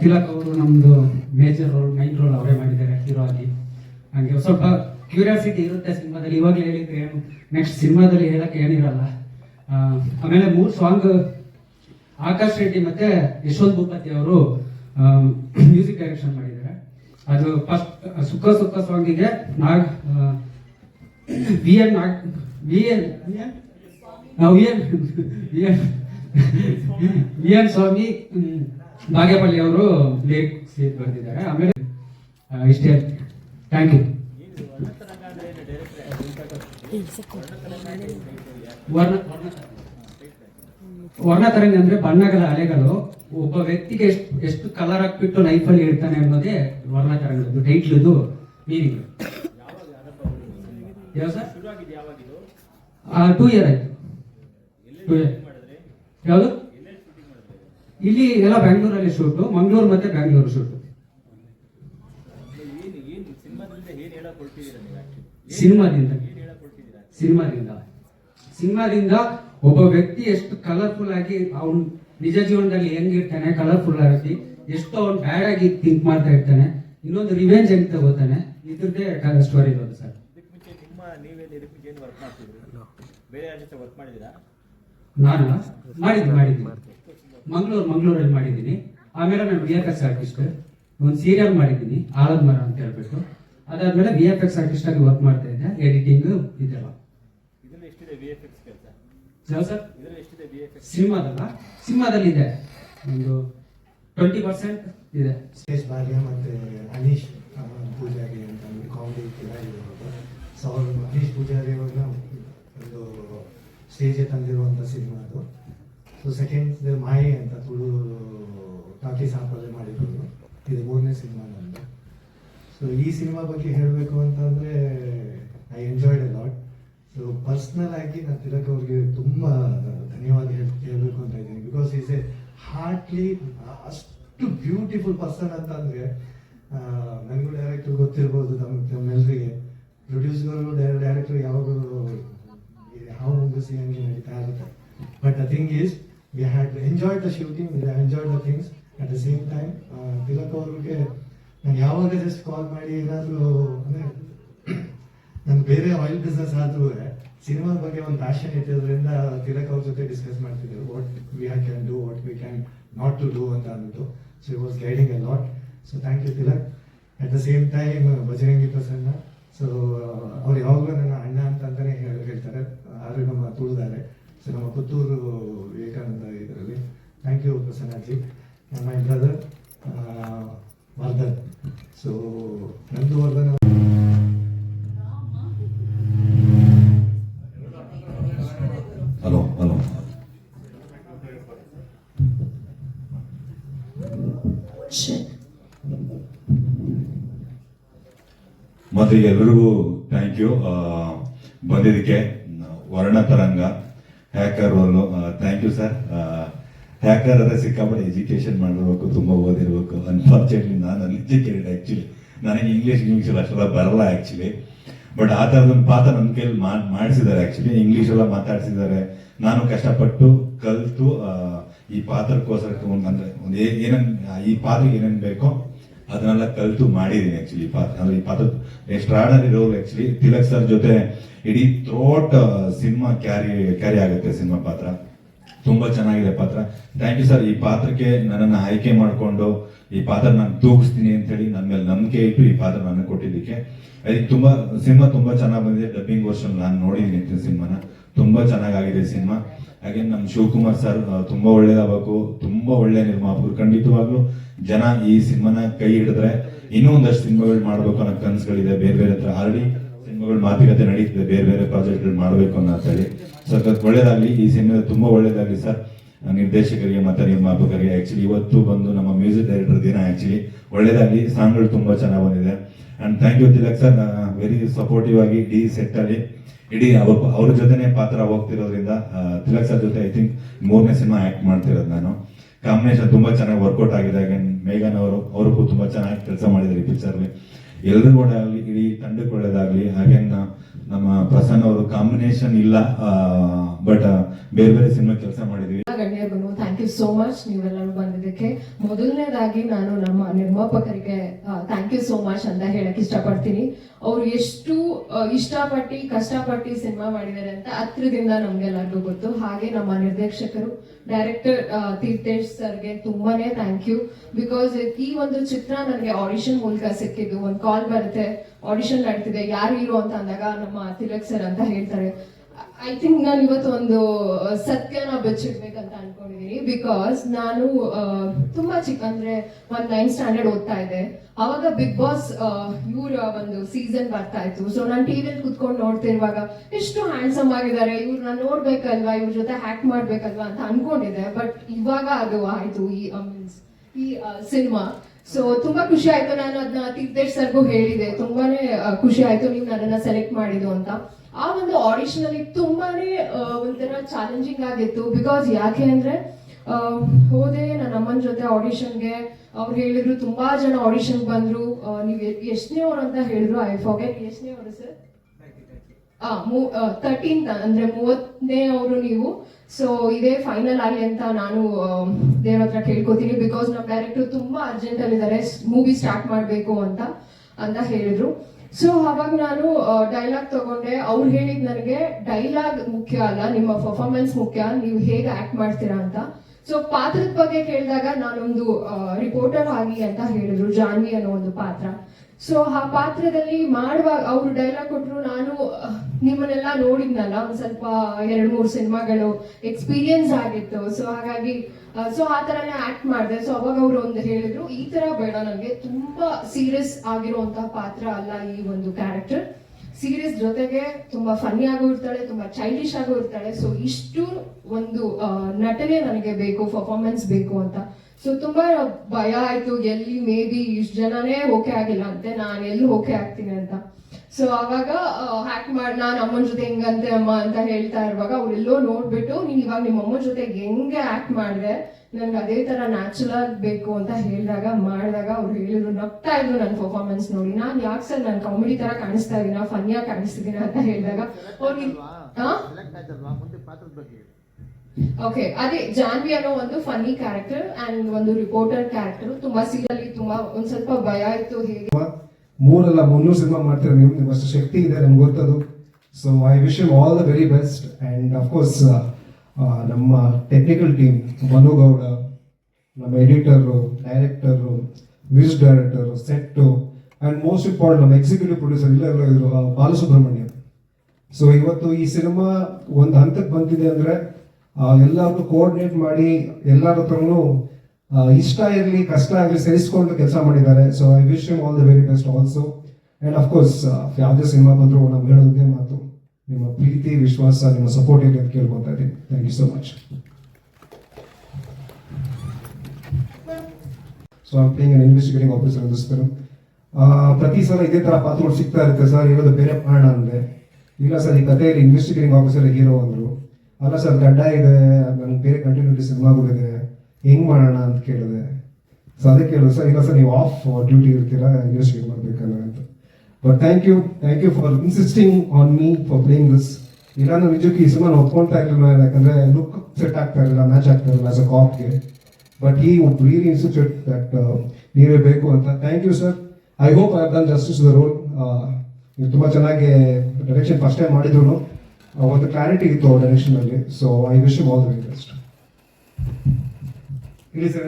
ತಿಲಕ್ ಅವರು ನಮ್ದು major role main roll ಅವರೇ ಮಾಡಿದ್ದಾರೆ ಹೀರೋ ಆಗಿ. ಹಂಗೆ ಸ್ವಲ್ಪ ಕ್ಯೂರಿಯಾಸಿಟಿ ಇರುತ್ತೆ ಸಿನಿಮಾದಲ್ಲಿ. ಇವಾಗಲೇ ಹೇಳಿದ್ರೆ ಏನು ನೆಕ್ಸ್ಟ್ ಸಿನಿಮಾದಲ್ಲಿ ಹೇಳಕ್ಕೆ ಏನಿರಲ್ಲ. ಆಮೇಲೆ ಮೂರು ಸಾಂಗ್ ಆಕಾಶ್ ರೆಡ್ಡಿ ಮತ್ತೆ ಯಶವಂತ್ ಭೂಪತಿ ಅವರು ಮ್ಯೂಸಿಕ್ ಡೈರೆಕ್ಷನ್ ಮಾಡಿದ್ದಾರೆ. ಅದು ಫಸ್ಟ್ ಸುಖ ಸುಖ ಸಾಂಗಿಗೆ Nag V N Nag V N V N V N Swamy Bagepalli ಅವರು ಲಿರಿಕ್ಸ್ ಬರೆದಿದ್ದಾರೆ. ಆಮೇಲೆ ಇಷ್ಟೇ ಥ್ಯಾಂಕ್ ಯು ವರ್ಣ ವರ್ಣತರಂಗ ಅಂದ್ರೆ ಬಣ್ಣಗಳ ಅಲೆಗಳು. ಒಬ್ಬ ವ್ಯಕ್ತಿಗೆ ಎಷ್ಟು ಎಷ್ಟು ಕಲರ್ ಹಾಕ್ಬಿಟ್ಟು ನೈಫಲ್ಲಿ ಇರ್ತಾನೆ ಅನ್ನೋದೇ ವರ್ಣತರಂಗದ್ದು ಟೈಟ್ಲದು ಮೀನಿಂಗ್ ಯಾವ ಸರ್? ಟೂ ಇಯರ್ ಆಯ್ತು. ಟೂ ಇಯರ್ ಯಾವುದು? ಇಲ್ಲಿ ಎಲ್ಲ ಬೆಂಗಳೂರಲ್ಲಿ ಶೂಟು ಮಂಗಳೂರು ಮತ್ತೆ ಬೆಂಗಳೂರು ಶೂಟು. ಸಿನಿಮಾದಿಂದ ಸಿನಿಮಾದಿಂದ. ಸಿನಿಮಾದಿಂದ ಒಬ್ಬ ವ್ಯಕ್ತಿ ಎಷ್ಟು ಕಲರ್ಫುಲ್ ಆಗಿ ಅವನು ನಿಜ ಜೀವನದಲ್ಲಿ ಹೆಂಗಿರ್ತಾನೆ ಕಲರ್ಫುಲ್ ಆಗಿ ಎಷ್ಟು ಅವ್ನು ಬ್ಯಾಡ್ ಆಗಿ ಥಿಂಕ್ ಮಾಡ್ತಾ ಇರ್ತಾನೆ ಇನ್ನೊಂದು ರಿವೆಂಜ್ ಹೆಂಗ್ ತಗೋತಾನೆ ಇದ್ರದ್ದೇ ಸ್ಟೋರಿ ಇರೋದು ಸರ್. ನಾನು? ಮಾಡಿದ್ದು ಮಾಡಿದ್ದೀನಿ ಮಂಗಳೂರು ಮಂಗಳೂರಲ್ಲಿ ಮಾಡಿದ್ದೀನಿ. ಆಮೇಲೆ ನಾನು ವಿ ಎಫ್ ಎಕ್ಸ್ ಆರ್ಟಿಸ್ಟ್ ಒಂದು ಸೀರಿಯಲ್ ಮಾಡಿದ್ದೀನಿ ಆಲದ ಮರ ಅಂತ ಹೇಳ್ಬಿಟ್ಟು. ಅದಾದ್ಮೇಲೆ ವಿ ಎಫ್ ಎಕ್ಸ್ ಆರ್ಟಿಸ್ಟ್ ಆಗಿ ವರ್ಕ್ ಮಾಡ್ತಾ ಇದ್ದೆ ಎಡಿಟಿಂಗ್ ಇದೆಲ್ಲ. ಸಿನಿಮಾದಲ್ಲ? ಸಿನಿಮಾದಲ್ಲಿ ಇದೆ. ಒಂದು ಟ್ವೆಂಟಿ ಪರ್ಸೆಂಟ್ ಇದೆ. ಸ್ಟೇಜ್ ಭಾರ್ಯ ಮತ್ತೆ ಅನೀಶ್ ಪೂಜಾರಿ ಅಂತ ಒಂದು ಕಾಮಿಡಿ ಇರೋದು ಸೊ ಅವರು ಅನೀಶ್ ಪೂಜಾರಿ ಅವ್ರನ್ನ ಒಂದು ಸ್ಟೇಜ್ ತಂದಿರುವಂಥ ಸಿನಿಮಾ ಅದು. ಸೊ ಸೆಕೆಂಡ್ ಮಾಯಿ ಅಂತ ತುಳು ಟಾಕಿ ಸಾಪಲ್ಲಿ ಮಾಡಿರೋದು. ಇದು ಮೂರನೇ ಸಿನಿಮಾ ನಂದು ಸೊ ಈ ಸಿನಿಮಾ ಬಗ್ಗೆ ಹೇಳಬೇಕು ಅಂತಂದರೆ I enjoyed a lot so personal ಆಗಿ ನಾನು ತಿಲಕ್ ಅವ್ರಿಗೆ ತುಂಬ ಧನ್ಯವಾದ ಹೇಳ್, ಹೇಳಬೇಕು ಅಂತ ಇದ್ದೀನಿ. ಬಿಕಾಸ್ ಈಸ್ ಎ ಹಾರ್ಟ್ಲಿ ಅಷ್ಟು ಬ್ಯೂಟಿಫುಲ್ ಪರ್ಸನ್ ಅಂತ ಅಂದರೆ ನನಗೂ ಡೈರೆಕ್ಟರ್ ಗೊತ್ತಿರ್ಬೋದು ನಮ್ಮ ನಮ್ಮೆಲ್ಲರಿಗೆ ಪ್ರೊಡ್ಯೂಸರ್ಗಳು ಡೈರೆಕ್ಟರ್ ಯಾವಾಗಲೂ ಹಾವು ಮುಂಗಿಸಿ ಹಂಗೆ ನಡೀತಾ ಇರುತ್ತೆ. But a thing is we had enjoyed the shooting we enjoyed the things at the same time Tilak ಅವ್ರಿಗೆ ನಾನು ಯಾವಾಗ ಜಸ್ಟ್ ಕಾಲ್ ಮಾಡಿ ಏನಾದರೂ, ಅಂದರೆ, ನನ್ ಬೇರೆ ಆಯಿಲ್ ಬಿಸ್ನೆಸ್ ಆದರೂ ಸಿನಿಮಾ ಬಗ್ಗೆ ಒಂದು ಪ್ಯಾಷನ್ ಇಟ್ಟಿದ್ರಿಂದ ತಿಲಕ್ ಅವ್ರ ಜೊತೆ ಡಿಸ್ಕಸ್ ಮಾಡ್ತಿದ್ರು. What we have can do what we can not to do ಅಂತ ಅಂದ್ಬಿಟ್ಟು. So was guiding a lot so thank you Tilak at the same time Bajrangi Prasanna. So ಅವ್ರು ಯಾವಾಗಲೂ ನನ್ನ ಅಣ್ಣ ಅಂತ ಅಂತಾನೆ ಹೇಳ್- ಹೇಳ್ತಾರೆ. ಆದ್ರೆ ನಮ್ಮ ತುಳಿದಾರೆ. ಸೊ ನಮ್ಮ ಪುತ್ತೂರು ವಿವೇಕಾನಂದ ಇದರಲ್ಲಿ. Thank you Prasannaji. My brother Vardhan. So ನಂದು ವರ್ಧನ್ ಹಲೋ ಹಲೋ. ಮತ್ತೆ ಎಲ್ರಿಗೂ ಥ್ಯಾಂಕ್ ಯು ಬಂದಿದ್ದಕ್ಕೆ Varna Tarang. Hacker role thank you sir hacker ಅಂದ್ರೆ ಸಿಕ್ಕಾಪಟ್ಟೆ ಎಜುಕೇಶನ್ ಮಾಡಿರ್ಬೇಕು ತುಂಬ ಓದಿರ್ಬೇಕು. ಅನ್ಫಾರ್ಚುನೇಟ್ಲಿ ನಾನು ಎಜುಕೇಟೆಡ್ ಆ್ಯಕ್ಚುಲಿ ನನಗೆ ಇಂಗ್ಲೀಷ್ ಇಂಗ್ಲೀಷ್ ಅಷ್ಟೆಲ್ಲ ಬರಲ್ಲ ಆ್ಯಕ್ಚುಲಿ ಬಟ್ ಆ ಥರದೊಂದು ಪಾತ್ರ ನನ್ನ ಕೈಲಿ ಮಾಡಿಸಿದ್ದಾರೆ ಆಕ್ಚುಲಿ ಇಂಗ್ಲೀಷ್ ಎಲ್ಲ ಮಾತಾಡಿಸಿದ್ದಾರೆ. ನಾನು ಕಷ್ಟಪಟ್ಟು ಕಲಿತು ಈ ಪಾತ್ರಕ್ಕೋಸ್ಕರ ಅಂದ್ರೆ ಒಂದು ಏನೇನ್ ಈ ಪಾತ್ರಕ್ಕೆ ಏನೇನು ಬೇಕೋ ಅದನ್ನೆಲ್ಲ ಕಲಿತು ಮಾಡಿದ್ದೀನಿ ಆ್ಯಕ್ಚುಲಿ ಈ ಪಾತ್ರ. ಅಂದ್ರೆ ಈ ಪಾತ್ರ extraordinary role actually Tilak sir ಜೊತೆ ಇಡೀ ಥ್ರೋಟ್ ಸಿನಿಮಾ ಕ್ಯಾರಿ ಕ್ಯಾರಿ ಆಗುತ್ತೆ ಸಿನಿಮಾ ಪಾತ್ರ. ತುಂಬಾ ಚೆನ್ನಾಗಿದೆ ಪಾತ್ರ. ಥ್ಯಾಂಕ್ ಯು ಸರ್ ಈ ಪಾತ್ರಕ್ಕೆ ನನ್ನನ್ನು ಆಯ್ಕೆ ಮಾಡಿಕೊಂಡು, ಈ ಪಾತ್ರ ನಾನು ತೂಗಿಸ್ತೀನಿ ಅಂತ ಹೇಳಿ ನನ್ನ ಮೇಲೆ ನಂಬಿಕೆ ಇಟ್ಟು ಈ ಪಾತ್ರ ನನಗೆ ಕೊಟ್ಟಿದ್ದಕ್ಕೆ. ಅದಕ್ಕೆ ತುಂಬಾ ಸಿನಿಮಾ ತುಂಬಾ ಚೆನ್ನಾಗಿ ಬಂದಿದೆ. ಡಬ್ಬಿಂಗ್ ವರ್ಷನ್ ನಾನು ನೋಡಿದ್ದೀನಿ ಸಿನಿಮಾನ ತುಂಬಾ ಚೆನ್ನಾಗಾಗಿದೆ ಸಿನಿಮಾ ಹಾಗೆ ನಮ್ಮ ಶಿವಕುಮಾರ್ ಸರ್ ತುಂಬಾ ಒಳ್ಳೇದಾಗಬೇಕು. ತುಂಬಾ ಒಳ್ಳೆ ನಿರ್ಮಾಪಕರು. ಖಂಡಿತವಾಗ್ಲೂ ಜನ ಈ ಸಿನಿಮಾನ ಕೈ ಹಿಡಿದ್ರೆ ಇನ್ನೂ ಒಂದಷ್ಟು ಸಿನಿಮಾಗಳು ಮಾಡ್ಬೇಕು ಅನ್ನೋ ಕನಸುಗಳಿದೆ. ಬೇರೆ ಬೇರೆ ಹತ್ರ ಆಲ್ರೆಡಿ ಸಿನಿಮಾಗಳು ಮಾತುಕತೆ ನಡೀತಿದೆ. ಬೇರೆ ಬೇರೆ ಪ್ರಾಜೆಕ್ಟ್ಗಳು ಮಾಡಬೇಕು ಅಂತ ಹೇಳಿ ಸಖತ್ ಒಳ್ಳೇದಾಗ್ಲಿ. ಈ ಸಿನಿಮಾ ತುಂಬಾ ಒಳ್ಳೇದಾಗ್ಲಿ ಸರ್. ನಿರ್ದೇಶಕರಿಗೆ ಮತ್ತೆ ನಿರ್ಮಾಪಕರಿಗೆ ಆಕ್ಚುಲಿ ಇವತ್ತು ಬಂದು ನಮ್ಮ ಮ್ಯೂಸಿಕ್ ಡೈರೆಕ್ಟರ್ ದಿನ ಆಕ್ಚುಲಿ ಒಳ್ಳೇದಾಗ್ಲಿ. ಸಾಂಗ್ಗಳು ತುಂಬಾ ಚೆನ್ನಾಗಿ ಬಂದಿದೆ. And thank you Tilak sir. Very supportive ಆಗಿ ಇಡೀ ಸೆಟ್ ಅಲ್ಲಿ ಇಡೀ ಅವ್ರ ಜೊತೆನೆ ಪಾತ್ರ ಹೋಗ್ತಿರೋದ್ರಿಂದ ತಿಲಕ್ ಸರ್ ಜೊತೆ ಐ ಥಿಂಕ್ ಮೂರನೇ ಸಿನಿಮಾ ಆಕ್ಟ್ ಮಾಡ್ತಿರೋದು ನಾನು. ಕಾಂಬಿನೇಷನ್ ತುಂಬಾ ಚೆನ್ನಾಗಿ ವರ್ಕೌಟ್ ಆಗಿದೆ. ಮೇಘನ್ ಅವರು ಅವ್ರಿಗೂ ತುಂಬಾ ಚೆನ್ನಾಗಿ ಕೆಲಸ ಮಾಡಿದ್ದಾರೆ ಈ ಪಿಕ್ಚರ್ ಎಲ್ರಿಗೂ ಆಗಲಿ, ಇಡೀ ತಂಡಕ್ಕೆ ಒಳ್ಳೇದಾಗ್ಲಿ ಹಾಗೆ ನಮ್ಮ ಪ್ರಸನ್ನ ಅವರು ಕಾಂಬಿನೇಷನ್ ಇಲ್ಲ ಬಟ್ ಬೇರೆ ಬೇರೆ ಸಿನಿಮಾ ಕೆಲಸ ಮಾಡಿದ್ವಿ. ಥ್ಯಾಂಕ್ ಯು ಸೋ ಮಚ್ ನೀವೆಲ್ಲರೂ ಬಂದಿದ್ದಕ್ಕೆ. ಮೊದಲನೇದಾಗಿ ನಾನು ನಮ್ಮ ನಿರ್ಮಾಪಕರಿಗೆ ಥ್ಯಾಂಕ್ ಯು ಸೋ ಮಚ್ ಅಂತ ಹೇಳಕ್ ಇಷ್ಟಪಡ್ತೀನಿ. ಅವ್ರು ಎಷ್ಟು ಇಷ್ಟಪಟ್ಟಿ, ಕಷ್ಟಪಟ್ಟು ಸಿನಿಮಾ ಮಾಡಿದ್ದಾರೆ ಅಂತ ಹತ್ರದಿಂದ ನಮ್ಗೆಲ್ಲರಿಗೂ ಗೊತ್ತು. ಹಾಗೆ ನಮ್ಮ ನಿರ್ದೇಶಕರು ಡೈರೆಕ್ಟರ್ ತೀರ್ಥೇಶ್ ಸರ್ಗೆ ತುಂಬಾನೇ ಥ್ಯಾಂಕ್ ಯು ಬಿಕಾಸ್ ಈ ಒಂದು ಚಿತ್ರ ನನಗೆ ಆಡಿಷನ್ ಮೂಲಕ ಸಿಕ್ಕಿದ್ದು. ಒಂದು ಕಾಲ್ ಬರುತ್ತೆ ಆಡಿಷನ್ ನಡೀತಿದೆ, ಯಾರು ಹೀರೋ ಅಂತ ಅಂದಾಗ ನಮ್ಮ ತಿಲಕ್ ಸರ್ ಅಂತ ಹೇಳ್ತಾರೆ. ಐ ಥಿಂಕ್ ನಾನು ಇವತ್ತು ಒಂದು ಸತ್ಯನ ಬೆಚ್ಚಿಡ್ಬೇಕಂತ ಅನ್ಕೊಂಡಿದೀನಿ. ಬಿಕಾಸ್ ನಾನು ತುಂಬಾ ಚಿಕ್ಕ ಅಂದ್ರೆ ಒಂದ್ ನೈನ್ ಸ್ಟ್ಯಾಂಡರ್ಡ್ ಓದ್ತಾ ಇದ್ದೆ. ಅವಾಗ ಬಿಗ್ ಬಾಸ್ ಇವ್ರ ಒಂದು ಸೀಸನ್ ಬರ್ತಾ ಇತ್ತು. ಸೊ ನಾನು ಟಿವಿಯಲ್ಲಿ ಕುತ್ಕೊಂಡು ನೋಡ್ತಿರುವಾಗ ಎಷ್ಟು ಹ್ಯಾಂಡ್ಸಮ್ ಆಗಿದ್ದಾರೆ. ಇವ್ರನ್ನ ನೋಡ್ಬೇಕಲ್ವಾ? ಇವ್ರ ಜೊತೆ ಹ್ಯಾಕ್ ಮಾಡ್ಬೇಕಲ್ವಾ ಅಂತ ಅನ್ಕೊಂಡಿದ್ದೆ. ಬಟ್ ಇವಾಗ ಅದು ಆಯ್ತು. ಈ ಮೀನ್ಸ್ ಈ ಸಿನಿಮಾ ಸೊ ತುಂಬಾ ಖುಷಿ ಆಯ್ತು ನಾನು ಅದನ್ನ ತೀರ್ಥೇಶ್ ಸರ್ಗೂ ಹೇಳಿದೆ. ತುಂಬಾನೇ ಖುಷಿ ಆಯ್ತು ನೀವು ನನ್ನನ್ನ ಸೆಲೆಕ್ಟ್ ಮಾಡಿದ್ದು ಅಂತ. ಆ ಒಂದು ಆಡಿಷನ್ ಅಲ್ಲಿ ತುಂಬಾನೇ ಒಂಥರ ಚಾಲೆಂಜಿಂಗ್ ಆಗಿತ್ತು. ಬಿಕಾಸ್ ಯಾಕೆ ಅಂದ್ರೆ ಹೋದೆ ನನ್ನ ಅಮ್ಮನ ಜೊತೆ ಆಡಿಷನ್ಗೆ ಅವ್ರು ಹೇಳಿದ್ರು, ತುಂಬಾ ಜನ ಆಡಿಷನ್ ಬಂದ್ರು. ನೀವು ಎಷ್ಟನೇ ಅವ್ರು ಅಂತ ಹೇಳಿದ್ರು ಐ ಫಾಗೆಟ್ ಎಷ್ಟನೇ ಅವರು ಸರ್? ತರ್ಟೀನ್ ಅಂದ್ರೆ ಮೂವತ್ತನೇ ಅವರು ನೀವು. ಸೊ ಇದೇ ಫೈನಲ್ ಆಗಲಿ ಅಂತ ನಾನು ದೇವ್ರ ಹತ್ರ ಕೇಳ್ಕೊತೀನಿ. ಬಿಕಾಸ್ ನಮ್ಮ ಡೈರೆಕ್ಟರ್ ತುಂಬಾ ಅರ್ಜೆಂಟ್ ಅಲ್ಲಿ ಇದ್ದಾರೆ ಮೂವಿ ಸ್ಟಾರ್ಟ್ ಮಾಡಬೇಕು ಅಂತ ಅಂತ ಹೇಳಿದ್ರು. ಸೊ ಅವಾಗ ನಾನು ಡೈಲಾಗ್ ತಗೊಂಡೆ. ಅವ್ರು ಹೇಳಿದ್ ನನಗೆ ಡೈಲಾಗ್ ಮುಖ್ಯ ಅಲ್ಲ, ನಿಮ್ಮ ಪರ್ಫಾರ್ಮೆನ್ಸ್ ಮುಖ್ಯ. ನೀವು ಹೇಗೆ ಆಕ್ಟ್ ಮಾಡ್ತೀರಾ ಅಂತ. ಸೊ ಪಾತ್ರದ ಬಗ್ಗೆ ಕೇಳಿದಾಗ ನಾನೊಂದು ರಿಪೋರ್ಟರ್ ಆಗಿ ಅಂತ ಹೇಳಿದ್ರು. ಜಾನ್ವಿ ಅನ್ನೋ ಒಂದು ಪಾತ್ರ. ಸೊ ಆ ಪಾತ್ರದಲ್ಲಿ ಮಾಡುವಾಗ ಅವರು ಡೈಲಾಗ್ ಕೊಟ್ಟರು ನಾನು ನಿಮ್ಮನ್ನೆಲ್ಲ ನೋಡಿದ್ನಲ್ಲ, ಒಂದು ಸ್ವಲ್ಪ ಎರಡು ಮೂರು ಸಿನಿಮಾಗಳು ಎಕ್ಸ್ಪೀರಿಯನ್ಸ್ ಆಗಿತ್ತು. ಸೊ ಹಾಗಾಗಿ ಸೊ ಆ ತರನೇ ಆಕ್ಟ್ ಮಾಡಿದೆ. ಸೊ ಅವಾಗ ಅವರು ಒಂದು ಹೇಳಿದ್ರು, ಈ ತರ ಬೇಡ ನನಗೆ, ತುಂಬಾ ಸೀರಿಯಸ್ ಆಗಿರುವಂತಹ ಪಾತ್ರ ಅಲ್ಲ ಈ ಒಂದು ಕ್ಯಾರೆಕ್ಟರ್ ಸೀರಿಯಸ್ ಜೊತೆಗೆ ತುಂಬಾ ಫನ್ನಿ ಆಗು ಇರ್ತಾಳೆ, ತುಂಬಾ ಚೈಲ್ಡಿಶ್ ಆಗು ಇರ್ತಾಳೆ. ಸೊ ಇಷ್ಟು ಒಂದು ನಟನೆ ನನಗೆ ಬೇಕು ಪರ್ಫಾರ್ಮೆನ್ಸ್ ಬೇಕು ಅಂತ. ಸೊ ತುಂಬಾ ಭಯ ಆಯ್ತು. ಎಲ್ಲಿ ಮೇ ಬಿ ಇಷ್ಟು ಜನನೇ ಓಕೆ ಆಗಿಲ್ಲ ಅಂತೆ. ನಾನು ಎಲ್ಲಿ ಓಕೆ ಆಗ್ತೀನಿ ಅಂತ. ಸೊ ಅವಾಗ ಹ್ಯಾಕ್ ಮಾಡಿ ನಾನು ಅಮ್ಮನ ಜೊತೆ ಹೆಂಗಂತೆ ಅಮ್ಮ ಅಂತ ಹೇಳ್ತಾ ಇರುವಾಗ ಅವ್ರೆಲ್ಲೋ ನೋಡ್ಬಿಟ್ಟು ನೀನ್ ಇವಾಗ ನಿಮ್ಮ ಅಮ್ಮನ ಜೊತೆ ಹೆಂಗೆ ಆಕ್ಟ್ ಮಾಡಿದೆ? ನನ್ಗೆ ಅದೇ ತರ ನ್ಯಾಚುರಲ್ ಬೇಕು ಅಂತ ಹೇಳಿದಾಗ ಮಾಡಿದಾಗ ಅವ್ರು ಹೇಳಿದ್ರು ನಗ್ತಾ ಇದ್ರು ನನ್ನ ಪರ್ಫಾರ್ಮೆನ್ಸ್ ನೋಡಿ. ನಾನ್ ಯಾಕೆ ಸರ್ ನಾನು ಕಾಮಿಡಿ ತರ ಕಾಣಿಸ್ತಾ ಇದೀನ? ಫನ್ಯಾಗಿ ಕಾಣಿಸ್ತಿದ್ದೀನ ಅಂತ ಹೇಳಿದಾಗ ಅವ್ರಿಗೆ ಓಕೆ ಅದೇ ಜಾನ್ವಿ ಅನ್ನೋ ಒಂದು ಫನ್ನಿ ಕ್ಯಾರೆಕ್ಟರ್ ಅಂಡ್ ಒಂದು ರಿಪೋರ್ಟರ್ ಕ್ಯಾರೆಕ್ಟರ್ ತುಂಬಾ ಸೀರಿಯಲ್ ತುಂಬಾ ಒಂದ್ ಸ್ವಲ್ಪ ಭಯ ಇತ್ತು ಹೇಗೆ. ಮೂರಲ್ಲ ಮುನ್ನೂರು ಸಿನಿಮಾ ಮಾಡ್ತೀರ ನೀವು? ನಿಮ್ಮಷ್ಟು ಶಕ್ತಿ ಇದೆ, ನಮ್ಗೆ ಗೊತ್ತದು. So I wish you all the very best and of course ನಮ್ಮ ಟೆಕ್ನಿಕಲ್ ಟೀಮ್ ಮನು ಗೌಡ, ನಮ್ಮ editor director music director set and most important ನಮ್ಮ ಎಕ್ಸಿಕ್ಯೂಟಿವ್ ಪ್ರೊಡ್ಯೂಸರ್ ಇಲ್ಲ ಎಲ್ಲ ಇದ್ರು ಬಾಲಸುಬ್ರಹ್ಮಣ್ಯ. ಸೊ ಇವತ್ತು ಈ ಸಿನಿಮಾ ಒಂದು ಹಂತಕ್ಕೆ ಬಂದಿದೆ ಅಂದ್ರೆ ಎಲ್ಲರನ್ನು ಕೋಆರ್ಡಿನೇಟ್ ಮಾಡಿ ಎಲ್ಲರ ಹತ್ರನು ಇಷ್ಟ ಇರಲಿ, ಕಷ್ಟ ಆಗಲಿ ಸರಿಸ್ಕೊಂಡು ಕೆಲಸ ಮಾಡಿದ್ದಾರೆ. So I wish you all the very best also and of course ಯಾವುದೇ ಸಿನಿಮಾ ಬಂದರೂ ನಾವು ಹೇಳೋದೇ ಮಾತು. ನಿಮ್ಮ ಪ್ರೀತಿ, ವಿಶ್ವಾಸ, ನಿಮ್ಮ ಸಪೋರ್ಟ್ ಇದೆ ಅಂತ ಕೇಳ್ಕೊತಾ ಇದ್ದೀನಿ. Thank you so much so I'm playing an investigating officer film ಪ್ರತಿ ಸಲ ಇದೇ ಥರ ಪಾತ್ರಗಳು ಸಿಗ್ತಾ ಇರುತ್ತೆ ಸರ್. ಇರೋದು ಬೇರೆ ಪ್ರಾಣ ಅಂದರೆ ಇಲ್ಲ ಸರ್, ಈ ಕಥೆಯಲ್ಲಿ ಇನ್ವೆಸ್ಟಿಗೇಟಿಂಗ್ ಆಫೀಸರ್ ಹೀರೋ ಅಂದ್ರು. ಅಲ್ಲ ಸರ್ ಗಡ್ಡ ಇದೆ ನನ್ನ ಬೇರೆ ಕಂಟಿನ್ಯೂಟಿ ಸಿನಿಮಾಗಳಿದೆ ಹೆಂಗ್ ಮಾಡೋಣ ಅಂತ ಕೇಳಿದೆ. ಸೊ ಅದಕ್ಕೆ ಕೇಳಿದ್ರು ಸರ್, ಇಲ್ಲ ಸರ್, ನೀವು ಆಫ್ ಡ್ಯೂಟಿ ಇರ್ತೀರಾ ಯೋಚನೆ ಮಾಡ್ಬೇಕಲ್ಲ ಅಂತ. But thank you thank you for insisting on me for playing this ಇಲ್ಲ, ನಾನು ನಿಜಕ್ಕೆ ಈ ಸಿನಿಮಾ ಒಪ್ಕೊಳ್ತಾ ಇರಲಿಲ್ಲ, ಯಾಕಂದ್ರೆ ಲುಕ್ ಸೆಟ್ ಆಗ್ತಾ ಇರಲಿಲ್ಲ ಮ್ಯಾಚ್ ಆಗ್ತಾ ಇರಲಿಲ್ಲ ಆಸ್ ಅ ಕಾಪ್ಗೆ ಬಟ್ ಈ ರಿಯಲಿ ಇನ್ಸ್ಟಿಟ್ಯೂಟ್ ದಟ್ ನೀವೇ ಬೇಕು ಅಂತ. Thank you sir I hope I done justice the role ನೀವು ತುಂಬ ಚೆನ್ನಾಗಿ ಡೈರೆಕ್ಷನ್ ಫಸ್ಟ್ ಟೈಮ್ ಮಾಡಿದ್ರು. ಒಂದು ಕ್ಲಾರಿಟಿ ಇತ್ತು ಡೈರೆಕ್ಷನ್ ಅಲ್ಲಿ so I wish all the best ಇಲ್ಲಿ ಸರ್